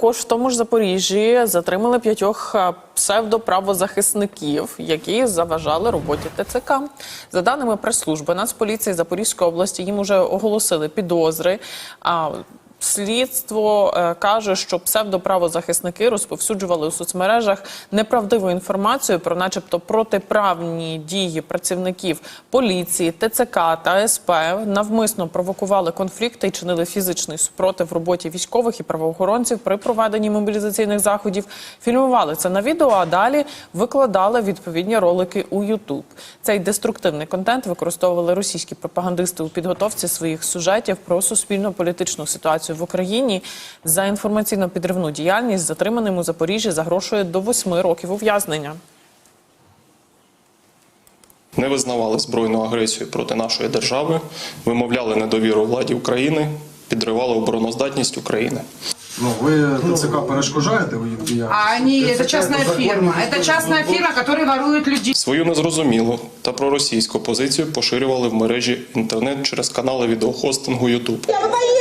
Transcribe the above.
також в тому ж Запоріжжі затримали п'ятьох е, псевдоправозахисників, які заважали роботі ТЦК. За даними прес-служби Нацполіції Запорізької області, їм уже оголосили підозри. Слідство е, каже, що псевдоправозахисники розповсюджували у соцмережах неправдиву інформацію про, начебто, протиправні дії працівників поліції, ТЦК та СП, навмисно провокували конфлікти і чинили фізичний супротив роботі військових і правоохоронців при проведенні мобілізаційних заходів. Фільмували це на відео, а далі викладали відповідні ролики у Ютуб. Цей деструктивний контент використовували російські пропагандисти у підготовці своїх сюжетів про суспільно-політичну ситуацію в Україні. За інформаційно-підривну діяльність затриманим у Запоріжжі загрошує до восьми років ув'язнення. не визнавали збройну агресію проти нашої держави, вимовляли недовіру владі України, підривали обороноздатність України. Ну, ви ТЦК перешкоджаєте у їх діяльності? А они, это ТЦК частная по закону фирма. не Это частная служить. фирма, которая ворует людей. Свою незрозумілу та проросійську позицію поширювали в мережі інтернет через канали відеохостингу YouTube. Я выдаю